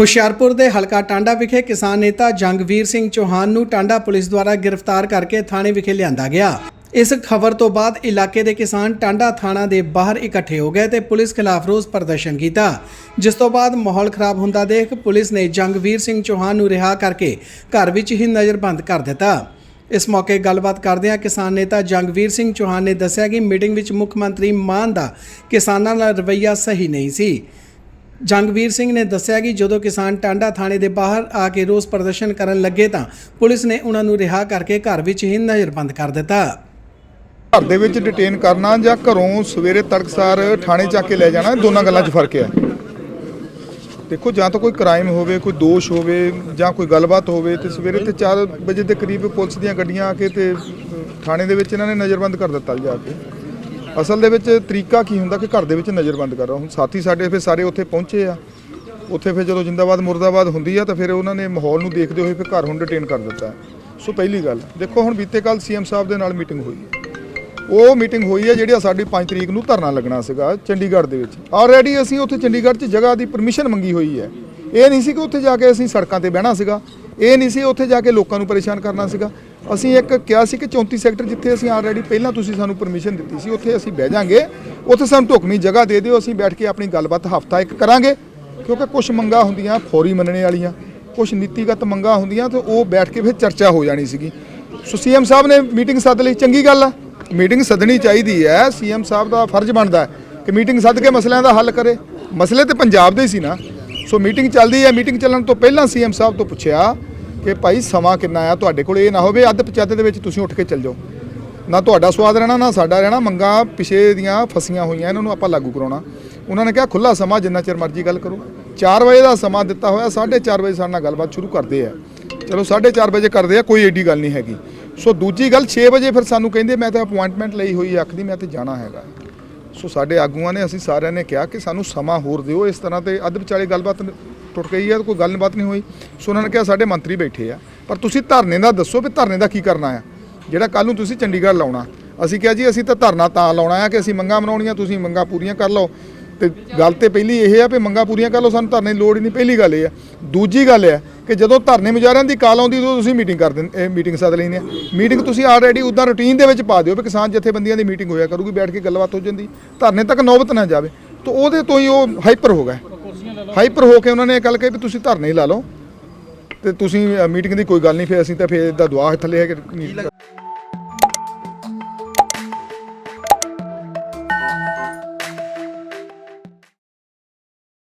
ਹੁਸ਼ਿਆਰਪੁਰ ਦੇ ਹਲਕਾ ਟਾਂਡਾ ਵਿਖੇ ਕਿਸਾਨ ਨੇਤਾ ਜੰਗਵੀਰ ਸਿੰਘ ਚੌਹਾਨ ਨੂੰ ਟਾਂਡਾ ਪੁਲਿਸ ਦੁਆਰਾ ਗ੍ਰਿਫਤਾਰ ਕਰਕੇ ਥਾਣੇ ਵਿਖੇ ਲਿਆਂਦਾ ਗਿਆ। ਇਸ ਖਬਰ ਤੋਂ ਬਾਅਦ ਇਲਾਕੇ ਦੇ ਕਿਸਾਨ ਟਾਂਡਾ ਥਾਣਾ ਦੇ ਬਾਹਰ ਇਕੱਠੇ ਹੋ ਗਏ ਤੇ ਪੁਲਿਸ ਖਿਲਾਫ ਰੋਸ ਪ੍ਰਦਰਸ਼ਨ ਕੀਤਾ। ਜਿਸ ਤੋਂ ਬਾਅਦ ਮਾਹੌਲ ਖਰਾਬ ਹੁੰਦਾ ਦੇਖ ਪੁਲਿਸ ਨੇ ਜੰਗਵੀਰ ਸਿੰਘ ਚੌਹਾਨ ਨੂੰ ਰਿਹਾ ਕਰਕੇ ਘਰ ਵਿੱਚ ਹੀ ਨਜ਼ਰਬੰਦ ਕਰ ਦਿੱਤਾ। ਇਸ ਮੌਕੇ ਗੱਲਬਾਤ ਕਰਦਿਆਂ ਕਿਸਾਨ ਨੇਤਾ ਜੰਗਵੀਰ ਸਿੰਘ ਚੌਹਾਨ ਨੇ ਦੱਸਿਆ ਕਿ ਮੀਟਿੰਗ ਵਿੱਚ ਮੁੱਖ ਮੰਤਰੀ ਮਾਨ ਦਾ ਕਿਸਾਨਾਂ ਨਾਲ ਰਵੱਈਆ ਸਹੀ ਨਹੀਂ ਸੀ। ਜੰਗਵੀਰ ਸਿੰਘ ਨੇ ਦੱਸਿਆ ਕਿ ਜਦੋਂ ਕਿਸਾਨ ਟਾਂਡਾ ਥਾਣੇ ਦੇ ਬਾਹਰ ਆ ਕੇ ਰੋਸ ਪ੍ਰਦਰਸ਼ਨ ਕਰਨ ਲੱਗੇ ਤਾਂ ਪੁਲਿਸ ਨੇ ਉਹਨਾਂ ਨੂੰ ਰਿਹਾ ਕਰਕੇ ਘਰ ਵਿੱਚ ਹੀ ਨਜ਼ਰਬੰਦ ਕਰ ਦਿੱਤਾ। ਘਰ ਦੇ ਵਿੱਚ ਡਿਟੇਨ ਕਰਨਾ ਜਾਂ ਘਰੋਂ ਸਵੇਰੇ ਤੜਕਸਾਰ ਥਾਣੇ ਚੱਕ ਕੇ ਲੈ ਜਾਣਾ, ਦੋਨਾਂ ਗੱਲਾਂ 'ਚ ਫ਼ਰਕ ਹੈ। ਦੇਖੋ, ਜਾਂ ਤਾਂ ਕੋਈ ਕ੍ਰਾਈਮ ਹੋਵੇ, ਕੋਈ ਦੋਸ਼ ਹੋਵੇ ਜਾਂ ਕੋਈ ਗੱਲਬਾਤ ਹੋਵੇ ਤੇ ਸਵੇਰੇ ਤੇ 4 ਵਜੇ ਦੇ ਕਰੀਬ ਪੁਲਿਸ ਦੀਆਂ ਗੱਡੀਆਂ ਆ ਕੇ ਤੇ ਥਾਣੇ ਦੇ ਵਿੱਚ ਇਹਨਾਂ ਨੇ ਨਜ਼ਰਬੰਦ ਕਰ ਦਿੱਤਾ ਜਾ ਕੇ। ਅਸਲ ਦੇ ਵਿੱਚ ਤਰੀਕਾ ਕੀ ਹੁੰਦਾ ਕਿ ਘਰ ਦੇ ਵਿੱਚ ਨਜ਼ਰਬੰਦ ਕਰੋ। ਹੁਣ ਸਾਥੀ ਸਾਡੇ ਫਿਰ ਸਾਰੇ ਉੱਥੇ ਪਹੁੰਚੇ ਆ। ਉੱਥੇ ਫਿਰ ਜਦੋਂ ਜਿੰਦਾਬਾਦ, ਮੁਰਦਾਬਾਦ ਹੁੰਦੀ ਆ ਤਾਂ ਫਿਰ ਉਹਨਾਂ ਨੇ ਮਾਹੌਲ ਨੂੰ ਦੇਖਦੇ ਹੋਏ ਫਿਰ ਘਰ ਹੁਣ ਡਿਟੇਨ ਕਰ ਦਿੱਤਾ। ਸੋ ਪਹਿਲੀ ਗੱਲ, ਦੇਖੋ ਹੁਣ ਬੀਤੇ ਕੱਲ ਸੀਐਮ ਸਾਹਿਬ ਦੇ ਨਾਲ ਮੀਟਿੰਗ ਹੋਈ। ਉਹ ਮੀਟਿੰਗ ਹੋਈ ਹੈ ਜਿਹੜੀ ਸਾਡੀ 5 ਤਰੀਕ ਨੂੰ ਧਰਨਾ ਲੱਗਣਾ ਸੀਗਾ ਚੰਡੀਗੜ੍ਹ ਦੇ ਵਿੱਚ। ਆਲਰੇਡੀ ਅਸੀਂ ਉੱਥੇ ਚੰਡੀਗੜ੍ਹ 'ਚ ਜਗ੍ਹਾ ਦੀ ਪਰਮਿਸ਼ਨ ਮੰਗੀ ਹੋਈ ਹੈ। ਇਹ ਨਹੀਂ ਸੀ ਕਿ ਉੱਥੇ ਜਾ ਕੇ ਅਸੀਂ ਸੜਕਾਂ ਤੇ ਬਹਿਣਾ ਸੀਗਾ। ਇਹ ਨਹੀਂ ਸੀ ਉੱਥੇ ਜਾ ਕੇ ਲੋਕਾਂ ਨੂੰ ਪਰੇਸ਼ਾਨ ਕਰਨਾ ਸੀਗਾ। ਅਸੀਂ ਇੱਕ ਕਿਹਾ ਸੀ ਕਿ 34 ਸੈਕਟਰ ਜਿੱਥੇ ਅਸੀਂ ਆਲਰੇਡੀ ਪਹਿਲਾਂ ਤੁਸੀਂ ਸਾਨੂੰ ਪਰਮਿਸ਼ਨ ਦਿੱਤੀ ਸੀ, ਉੱਥੇ ਅਸੀਂ ਬਹਿ ਜਾਾਂਗੇ। ਉੱਥੇ ਸਾਨੂੰ ਢੁਕਵੀਂ ਜਗ੍ਹਾ ਦੇ ਦਿਓ, ਅਸੀਂ ਬੈਠ ਕੇ ਆਪਣੀ ਗੱਲਬਾਤ ਹਫਤਾ ਇੱਕ ਕਰਾਂਗੇ। ਕਿਉਂਕਿ ਕੁਝ ਮੰਗਾਂ ਹੁੰਦੀਆਂ ਫੌਰੀ ਮੰਨਣੇ ਵਾਲੀਆਂ ਕੁਝ ਨੀਤੀਗਤ ਮੰਗਾਂ ਹੁੰਦੀਆਂ ਤੇ ਉਹ ਬੈਠ ਕੇ ਫਿਰ ਚਰਚਾ ਹੋ ਜਾਣੀ ਸੀਗੀ। ਸੋ ਸੀਐਮ ਸਾਹਿਬ ਨੇ ਮੀਟਿੰਗ ਸੱਦ ਲਈ, ਚੰਗੀ ਗੱਲ ਆ। ਮੀਟਿੰਗ ਸੱਦਣੀ ਚਾਹੀਦੀ ਹੈ, ਸੀਐਮ ਸਾਹਿਬ ਦਾ ਫਰਜ਼ ਬਣਦਾ ਹੈ ਕਿ ਮੀਟਿੰਗ ਸੱਦ ਕੇ ਮਸਲਿਆਂ ਦਾ ਹੱਲ ਕਰੇ। ਮਸਲੇ ਤੇ ਪੰਜਾਬ ਦੇ ਹੀ ਸੀ ਨਾ। ਸੋ ਮੀਟਿੰਗ ਚੱਲਦੀ ਹੈ, ਮੀਟਿੰਗ ਚੱਲਣ ਤੋਂ ਪਹਿਲਾਂ ਸੀਐਮ ਸਾਹਿਬ ਤੋਂ ਪੁੱਛਿਆ ਕਿ ਭਾਈ ਸਮਾਂ ਕਿੰਨਾ ਆ ਤੁਹਾਡੇ ਕੋਲ? ਇਹ ਨਾ ਹੋਵੇ ਅੱਧ ਪਚਾਦੇ ਦੇ ਵਿੱਚ ਤੁਸੀਂ ਉੱਠ ਕੇ ਚੱਲ ਜਾਓ। ਨਾ ਤੁਹਾਡਾ ਸਵਾਦ ਰਹਿਣਾ, ਨਾ ਸਾਡਾ ਰਹਿਣਾ। ਮੰਗਾਂ ਪਿਛੇ ਦੀਆਂ ਫਸੀਆਂ ਹੋਈਆਂ, ਇਹਨਾਂ ਨੂੰ ਆਪਾਂ ਲਾਗੂ ਕਰਾਉਣਾ। ਉਹਨਾਂ ਨੇ ਕਿਹਾ ਖੁੱਲਾ ਸਮਾਂ, ਜਿੰਨਾ ਚਿਰ ਮਰਜ਼ੀ ਗੱਲ ਕਰੋ। 4 ਵਜੇ ਦਾ ਸਮਾਂ ਦਿੱਤਾ ਹੋਇਆ 4:30 ਵਜੇ ਸਾਡੇ ਨਾਲ ਗੱਲਬਾਤ ਸ਼ੁਰੂ ਕਰਦੇ ਆ। ਚਲੋ 4:30 ਵਜੇ ਕਰਦੇ ਆ, ਕੋਈ ਏਡੀ ਗੱਲ ਨਹੀਂ ਹੈਗੀ। ਸੋ ਦੂਜੀ ਗੱਲ 6 ਵਜੇ ਫਿਰ ਸਾਨੂੰ ਕਹਿੰਦੇ, ਮੈਂ ਤਾਂ ਅਪਾਇੰਟਮੈਂਟ ਲਈ ਹੋਈ ਆਖਦੀ, ਮੈਂ ਤੇ ਜਾਣਾ ਹੈਗਾ। ਸੋ ਸਾਡੇ ਆਗੂਆਂ ਨੇ, ਅਸੀਂ ਸਾਰਿਆਂ ਨੇ ਕਿਹਾ ਕਿ ਸਾਨੂੰ ਸਮਾਂ ਹੋਰ ਦਿਓ। ਇਸ ਤਰ੍ਹਾਂ ਤੇ ਅੱਧ ਵਿਚਾਲੇ ਗੱਲਬਾਤ ਟੁੱਟ ਗਈ ਹੈ ਕੋਈ ਗੱਲਬਾਤ ਨਹੀਂ ਹੋਈ। ਸੋ ਉਹਨਾਂ ਨੇ ਕਿਹਾ ਸਾਡੇ ਮੰਤਰੀ ਬੈਠੇ ਆ। ਪਰ ਤੁਸੀਂ ਧਰਨੇ ਦਾ ਦੱਸੋ ਵੀ ਧਰਨੇ ਦਾ ਕੀ ਕਰਨਾ ਆ। ਜਿਹੜਾ ਕੱਲ ਨੂੰ ਤੁਸੀਂ ਚੰਡੀਗੜ੍ਹ ਲਾਉਣਾ। ਅਸੀਂ ਕਿਹਾ ਜੀ, ਅਸੀਂ ਤਾਂ ਧਰਨਾ ਤਾਂ ਲਾਉਣਾ ਆ ਕਿ ਅਸੀਂ ਮੰਗਾਂ ਮਨਾਉਣੀਆਂ, ਤੁਸੀਂ ਮੰਗਾਂ ਪੂਰੀਆਂ ਕਰ ਲਓ। ਤੇ ਗੱਲ ਤੇ ਪਹਿਲੀ ਇਹ ਆ ਵੀ ਮੰਗਾਂ ਪੂਰੀਆਂ ਕਰ ਲਓ, ਸਾਨੂੰ ਧਰਨੇ ਦੀ ਲੋੜ ਹੀ ਨਹੀਂ। ਪਹਿਲੀ ਗੱਲ ਇਹ ਆ। ਦੂਜੀ ਗੱਲ ਇਹ ਆ ਕਿ ਜਦੋਂ ਧਰਨੇ ਮੁਜ਼ਾਹਰਿਆਂ ਦੀ ਕਾਲ ਆਉਂਦੀ, ਉਦੋਂ ਤੁਸੀਂ ਮੀਟਿੰਗ ਕਰ ਦਿੰਦੇ ਮੀਟਿੰਗ ਸੱਦ ਲੈਂਦੇ ਆ। ਮੀਟਿੰਗ ਤੁਸੀਂ ਆਲਰੇਡੀ ਉਦਾਂ ਰੁਟੀਨ ਦੇ ਵਿੱਚ ਪਾ ਦਿਓ ਵੀ ਕਿਸਾਨ ਜਥੇਬੰਦੀਆਂ ਦੀ ਮੀਟਿੰਗ ਹੋਇਆ ਕਰੂਗੀ, ਬੈਠ ਕੇ ਗੱਲਬਾਤ ਹੋ ਜਾਂਦੀ। ਧਰਨੇ ਤੱਕ ਨੌਬਤ ਨਾ ਜਾਵੇ। ਤਾਂ ਉਹਦੇ ਤੋਂ ਹੀ ਉਹ ਹਾਈਪਰ ਹੋ ਗਿਆ ਹਾਈਪਰ ਹੋ ਕੇ ਉਹਨਾਂ ਨੇ ਇਹ ਗੱਲ ਕਹੀ ਵੀ ਤੁਸੀਂ ਧਰਨੇ ਹੀ ਲਾ ਲਓ ਤੇ ਤੁਸੀਂ ਮੀਟਿੰਗ ਦੀ ਕੋਈ ਗੱਲ ਨਹੀਂ, ਫਿਰ ਅਸੀਂ ਤਾਂ ਫਿਰ ਇਹਦਾ ਦੁਆ ਥੱਲੇ ਹੈ ਕਿ